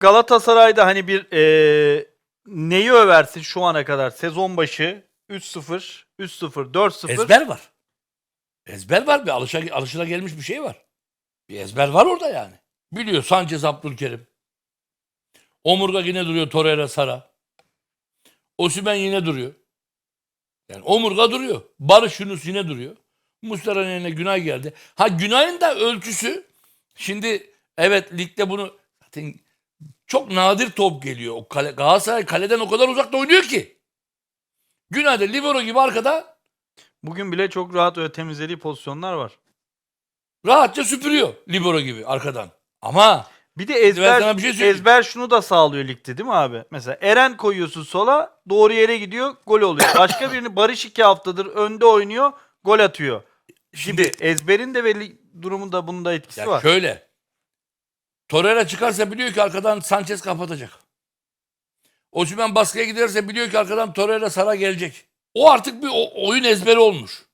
Galatasaray'da hani bir e, neyi översin şu ana kadar sezon başı 3-0, 3-0, 4-0. Ezber var. Ezber var bir alışa, alışıla gelmiş bir şey var. Bir ezber var orada yani. Biliyor Sanchez Abdülkerim. Omurga yine duruyor Torreira Sara. Osimhen yine duruyor. Yani omurga duruyor. Barış Yunus yine duruyor. Muslera'nın eline Günay geldi. Ha Günay'ın da ölçüsü şimdi evet ligde bunu zaten çok nadir top geliyor. O kale, Galatasaray kaleden o kadar uzakta oynuyor ki. Günay'da libero gibi arkada Bugün bile çok rahat öyle temizlediği pozisyonlar var. rahatça süpürüyor libero gibi arkadan. Ama Bir de ezber, bir şey ezber şunu da sağlıyor ligde değil mi abi? Mesela Eren koyuyorsun sola doğru yere gidiyor gol oluyor. Başka birini Barış iki haftadır önde oynuyor gol atıyor. Şimdi şimdi ezberin de belli durumunda bunun da etkisi ya var. şöyle Torreira çıkarsa biliyor ki arkadan Sanchez kapatacak. Osimhen baskıya giderse biliyor ki arkadan Torreira Sara gelecek. O artık bir oyun ezberi olmuş.